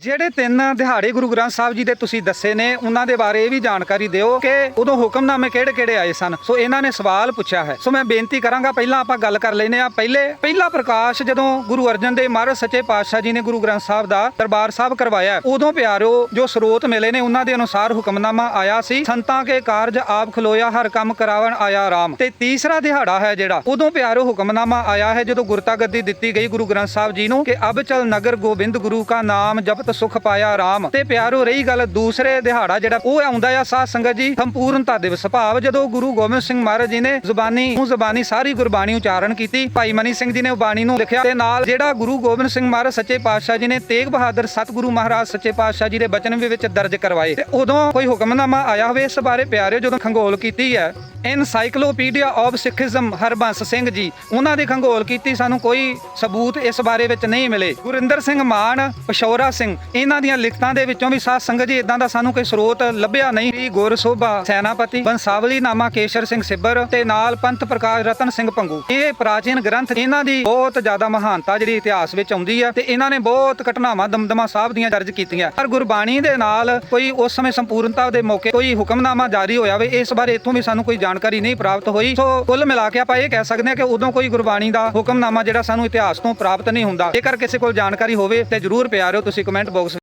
ਜਿਹੜੇ ਤਿੰਨ ਦਿਹਾੜੇ ਗੁਰੂ ਗ੍ਰੰਥ ਸਾਹਿਬ ਜੀ ਦੇ ਤੁਸੀਂ ਦੱਸੇ ਨੇ, ਉਹਨਾਂ ਦੇ ਬਾਰੇ ਇਹ ਵੀ ਜਾਣਕਾਰੀ ਦਿਓ ਕਿ ਉਦੋਂ ਹੁਕਮਨਾਮੇ ਕਿਹੜੇ-ਕਿਹੜੇ ਆਏ ਸਨ। ਸੋ ਇਹਨਾਂ ਨੇ ਸਵਾਲ ਪੁੱਛਿਆ ਹੈ। ਸੋ ਮੈਂ ਬੇਨਤੀ ਕਰਾਂਗਾ, ਪਹਿਲਾਂ ਆਪਾਂ ਗੱਲ ਕਰ ਲੈਨੇ ਆ ਪਹਿਲੇ, ਪਹਿਲਾ ਪ੍ਰਕਾਸ਼ ਜਦੋਂ ਗੁਰੂ ਅਰਜਨ ਦੇਵ ਮਹਾਰਾਜ ਸੱਚੇ ਪਾਤਸ਼ਾਹ ਜੀ ਨੇ ਗੁਰੂ ਗ੍ਰੰਥ ਸਾਹਿਬ ਦਾ ਦਰਬਾਰ ਸਾਹਿਬ ਕਰਵਾਇਆ ਉਦੋਂ ਪਿਆਰਿਓ ਜੋ ਸਰੋਤ ਮਿਲੇ ਨੇ, ਉਹਨਾਂ ਦੇ ਅਨੁਸਾਰ ਹੁਕਮਨਾਮਾ ਆਇਆ ਸੀ, ਸੰਤਾਂ ਕੇ ਕਾਰਜ ਆਪ ਖਲੋਇਆ, ਹਰ ਕੰਮ ਕਰਾਵਣ ਆਇਆ ਆਰਾਮ ਤੇ ਤੀਸਰਾ ਦਿਹਾੜਾ ਹੈ ਜਿਹੜਾ, ਉਦੋਂ ਪਿਆਰਿਓ ਹੁਕਮਨਾਮਾ ਆਇਆ ਹੈ ਜਦੋਂ ਗੁਰਤਾ ਗੱਦੀ ਦਿੱਤੀ ਗਈ ਗੁਰੂ ਗ੍ਰੰਥ ਸਾਹਿਬ ਜੀ ਨੂੰ ਕਿ ਅਬ ਚਲ ਨਗਰ ਗੋਬਿੰਦ ਗੁਰੂ ਕਾ ਨਾਮ ਜਪ ਜਪਤ ਸੁਖ ਪਾਇਆ ਰਾਮ ਤੇ ਪਿਆਰੋ ਰਹੀ ਗੱਲ ਦੂਸਰੇ ਦਿਹਾੜਾ ਜਿਹੜਾ ਉਹ ਆਉਂਦਾ ਆ ਸਾਧ ਸੰਗਤ ਜੀ ਸੰਪੂਰਨਤਾ ਦਿਵਸ ਭਾਵ ਜਦੋਂ ਗੁਰੂ ਗੋਬਿੰਦ ਸਿੰਘ ਮਹਾਰਾਜ ਜੀ ਨੇ ਜ਼ੁਬਾਨੀ ਨੂੰ ਜ਼ੁਬਾਨੀ ਸਾਰੀ ਗੁਰਬਾਣੀ ਉਚਾਰਨ ਕੀਤੀ, ਭਾਈ ਮਨੀ ਸਿੰਘ ਜੀ ਨੇ ਉਹ ਬਾਣੀ ਨੂੰ ਲਿਖਿਆ ਤੇ ਨਾਲ ਜਿਹੜਾ ਗੁਰੂ ਗੋਬਿੰਦ ਸਿੰਘ ਮਹਾਰਾਜ ਸੱਚੇ ਪਾਤਸ਼ਾਹ ਜੀ ਨੇ ਤੇਗ ਬਹਾਦਰ ਸਤਿਗੁਰੂ ਮਹਾਰਾਜ ਸੱਚੇ ਪਾਤਸ਼ਾਹ ਜੀ ਦੇ ਬਚਨ ਵਿੱਚ ਦਰਜ ਕਰਵਾਏ ਤੇ ਉਦੋਂ ਕੋਈ ਹੁਕਮਨਾਮਾ ਆਇਆ ਹੋਵੇ ਇਸ ਬਾਰੇ ਪਿਆਰਿਓ ਜਦੋਂ ਖੰਗੋਲ ਕੀਤੀ ਹੈ encyclopedia of Sikhism Harbans Singh ji ਉਹਨਾਂ ਦੀ ਖੰਗੋਲ ਕੀਤੀ ਸਾਨੂੰ ਕੋਈ ਸਬੂਤ ਇਸ ਬਾਰੇ ਵਿੱਚ ਨਹੀਂ ਮਿਲੇ। ਗੁਰਿੰਦਰ ਸਿੰਘ ਮਾਨ ਪਸ਼ੌਰਾ ਸਿੰਘ, ਇਹਨਾਂ ਦੀਆਂ ਲਿਖਤਾਂ ਦੇ ਵਿੱਚੋਂ ਵੀ ਸਾਧ ਸੰਗਤ ਜੀ ਇਦਾਂ ਦਾ ਸਾਨੂੰ ਕੋਈ ਸਰੋਤ ਲੱਭਿਆ ਨਹੀਂ। ਵੀ ਗੁਰਸੋਭਾ ਸੈਨਾਪਤੀ ਬੰਸਾਵਲੀ ਨਾਮਾ ਕੇਸ਼ਰ ਸਿੰਘ ਸਿੱਬਰ ਤੇ ਨਾਲ ਪੰਥ ਪ੍ਰਕਾਸ਼ ਰਤਨ ਸਿੰਘ ਪੰਗੂ। ਇਹ ਪ੍ਰਾਚੀਨ ਗ੍ਰੰਥ ਇਹਨਾਂ ਦੀ ਬਹੁਤ ਜ਼ਿਆਦਾ ਮਹਾਨਤਾ ਜਿਹੜੀ ਇਤਿਹਾਸ ਵਿੱਚ ਆਉਂਦੀ ਹੈ ਤੇ ਇਹਨਾਂ ਨੇ ਬਹੁਤ ਘਟਨਾਵਾਂ ਦਮਦਮਾ ਸਾਹਿਬ ਦੀਆਂ ਦਰਜ ਕੀਤੀਆਂ। ਪਰ ਗੁਰਬਾਣੀ ਦੇ ਨਾਲ ਕੋਈ ਉਸ ਸਮੇਂ ਸੰਪੂਰਨਤਾ ਦੇ ਮੌਕੇ ਕੋਈ ਹੁਕਮਨਾਮਾ ਜਾਰੀ ਹੋਇਆ ਵੇ, ਇਸ ਬਾਰੇ ਇੱਥੋਂ ਵੀ ਸਾਨੂੰ ਕੋਈ ਜਾਣ ਜਾਣਕਾਰੀ ਨਹੀਂ ਪ੍ਰਾਪਤ ਹੋਈ। ਸੋ ਕੁੱਲ ਮਿਲਾ ਕੇ ਆਪਾਂ ਇਹ ਕਹਿ ਸਕਦੇ ਹਾਂ ਕਿ ਉਦੋਂ ਕੋਈ ਗੁਰਬਾਣੀ ਦਾ ਹੁਕਮਨਾਮਾ ਜਿਹੜਾ ਸਾਨੂੰ ਇਤਿਹਾਸ ਤੋਂ ਪ੍ਰਾਪਤ ਨਹੀਂ ਹੁੰਦਾ। ਜੇਕਰ ਕਿਸੇ ਕੋਲ ਜਾਣਕਾਰੀ ਹੋਵੇ ਤੇ ਜਰੂਰ ਪਿਆਰਿਓ, ਤੁਸੀਂ ਕਮੈਂਟ ਬਾਕਸ